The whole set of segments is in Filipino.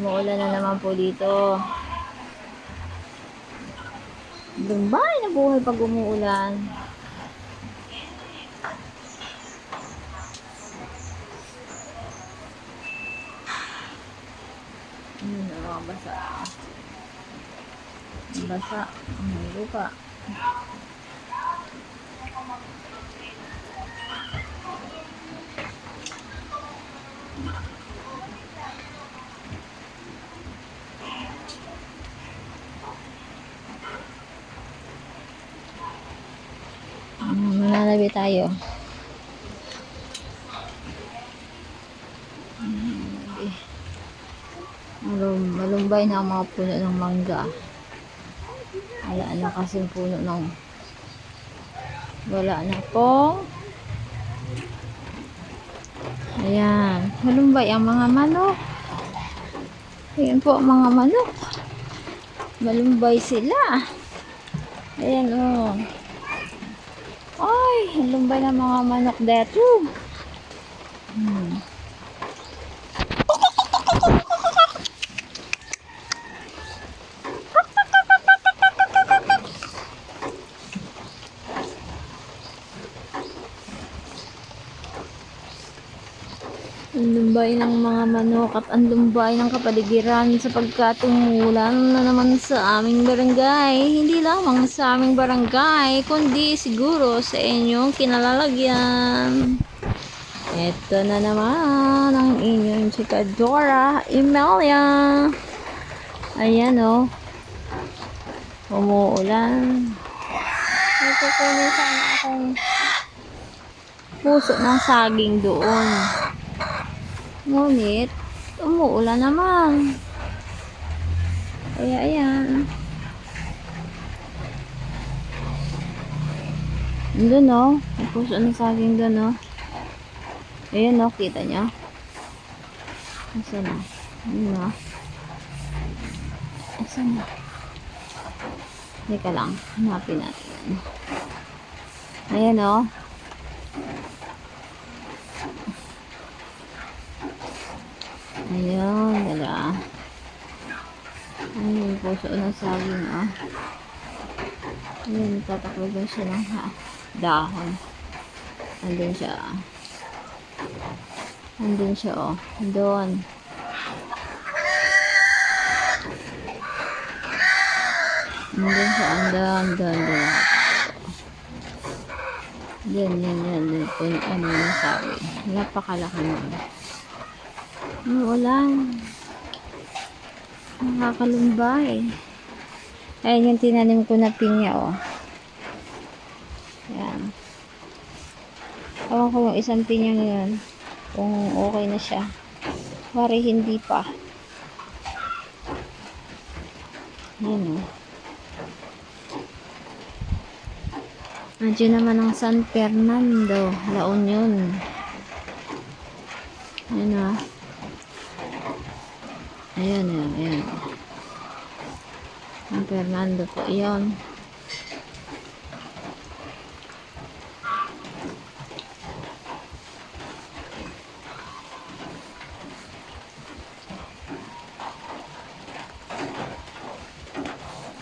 Umuulan na naman po dito. Dumbay na buhay pag umuulan. Ayun, nakakabasa. Basa ang lupa. Mananabi tayo. Malum malumbay na ang mga puno ng mangga. Wala na kasing puno ng wala na po. Ayan. Malumbay ang mga manok. Ayan po ang mga manok. Malumbay sila. Ayan o. Oh. Ay, malumbay na mga manok dito. Hmm. Ang ng mga manok at ang ng kapaligiran sapagkat umulan na naman sa aming barangay. Hindi lamang sa aming barangay, kundi siguro sa inyong kinalalagyan. Ito na naman ang inyong chika Dora Emilia. Ayan o. Oh. Umuulan. May kukunin sana akong puso ng saging doon. Ngunit, umuulan naman. Kaya ayan. Doon o. May puso ng saging doon o. Ayan o. Kita nyo? Asan na? Ayan o. Asan na? Teka lang. Hanapin natin. Ayan o. Ayan, dala. Ayun, puso ng saging, ah. Ayun, tataklogan siya ng ha, dahon. Andun siya, ah. Andun siya, oh. Andun. Andun siya, andun, andun, andun. Yan, yan, yan. yan. Kung ano yung sabi. Napakalaki mo. Umuulan. Nakakalumbay. Ayan yung tinanim ko na pinya, oh. Yan. Awan ko yung isang pinya ngayon. Kung okay na siya. Pare, hindi pa. Yan, oh. Nandiyan naman ang San Fernando, La Union. Yan, ah. Ayan, ayan, ayan. Ang Fernando po, yun.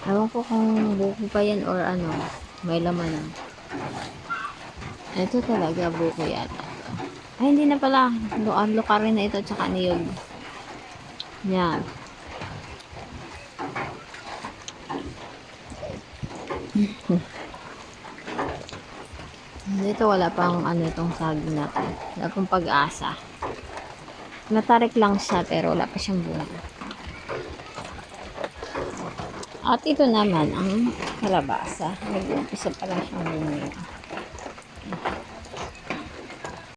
Ewan ko kung buko pa yan or ano, may laman na. Ito talaga buko yata. Ay, hindi na pala. Lukan, luka rin na ito, tsaka niyog. Yan. Dito wala pang ano itong saging natin. Wala pang pag-asa. Natarik lang siya pero wala pa siyang bunga. At ito naman ang kalabasa. Nag-umpisa pa lang siyang bunga.